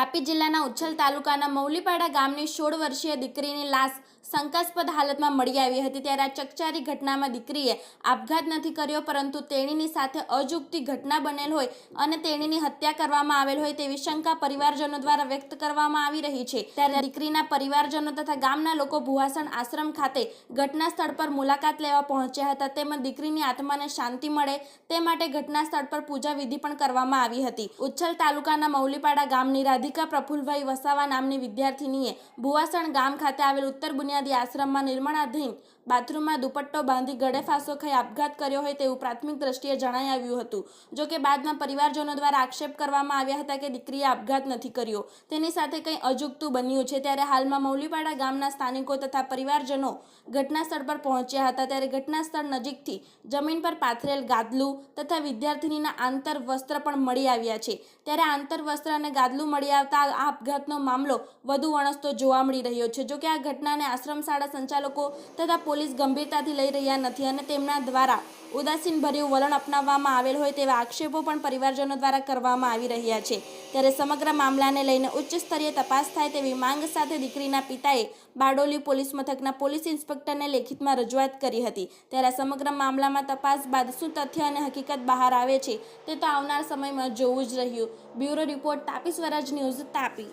તાપી જિલ્લાના ઉચ્છલ તાલુકાના મૌલીપાડા ગામની સોળ વર્ષીય દીકરીની લાશ શંકાસ્પદ હાલતમાં મળી આવી હતી. ત્યારે આ ચકચારી ઘટનામાં દીકરીએ આપઘાત નથી કર્યો, પરંતુ તેણીની સાથે અજુગતી ઘટના બનેલ હોય અને તેણીની હત્યા કરવામાં આવેલ હોય તેવી શંકા પરિવારજનો દ્વારા વ્યક્ત કરવામાં આવી રહી છે. ત્યારે દીકરીના પરિવારજનો તથા ગામના લોકો ભુવાસણ આશ્રમ ખાતે ઘટના સ્થળ પર મુલાકાત લેવા પહોંચ્યા હતા. તેમજ દીકરીની આત્માને શાંતિ મળે તે માટે ઘટના સ્થળ પર પૂજા વિધિ પણ કરવામાં આવી હતી. ઉચ્છલ તાલુકાના મૌલીપાડા ગામની રાધિકા પ્રફુલભાઈ વસાવા નામની વિદ્યાર્થીનીએ ભુવાસણ ગામ ખાતે આવેલ ઉત્તર બુનિયાદી આશ્રમમાં નિર્માણાધીન બાથરૂમમાં દુપટ્ટો બાંધી ગળે ફાંસો ખાઈ આપઘાત કર્યો હોય તેવું પ્રાથમિક દ્રષ્ટિએ જણાઈ આવ્યું હતું. જો કે બાદમાં પરિવારજનો દ્વારા આક્ષેપ કરવામાં આવ્યા હતા કે દીકરીએ આપઘાત નથી કર્યો. તેની સાથે કંઈ અજુગતું બન્યું છે. ત્યારે હાલમાં મૌલીપાડા ગામના સ્થાનિકો તથા પરિવારજનો ઘટના સ્થળ પર પહોંચ્યા હતા. ત્યારે ઘટના સ્થળ નજીકથી જમીન પર પાથરેલ ગાદલું તથા વિદ્યાર્થીનીના આંતર વસ્ત્ર પણ મળી આવ્યા છે. ત્યારે આંતર વસ્ત્ર અને ગાદલું મળી આવતા આ આપઘાતનો મામલો વધુ વણસતો જોવા મળી રહ્યો છે. જો કે આ ઘટનાને આશ્રમ શાળા સંચાલકો તથા પોલીસ ગંભીરતાથી લઈ રહ્યા નથી અને તેમના દ્વારા ઉદાસીન ભર્યું વલણ અપનાવવામાં આવેલ હોય તેવા આક્ષેપો પણ પરિવારજનો દ્વારા કરવામાં આવી રહ્યા છે. ત્યારે સમગ્ર મામલાને લઈને ઉચ્ચ સ્તરીય તપાસ થાય તેવી માંગ સાથે દીકરીના પિતાએ બારડોલી પોલીસ મથકના પોલીસ ઇન્સ્પેક્ટરને લેખિતમાં રજૂઆત કરી હતી. ત્યારે સમગ્ર મામલામાં તપાસ બાદ શું તથ્ય અને હકીકત બહાર આવે છે તે તો આવનાર સમયમાં જોવું જ રહ્યું. Bureau report Tapi Swaraj news Tapi.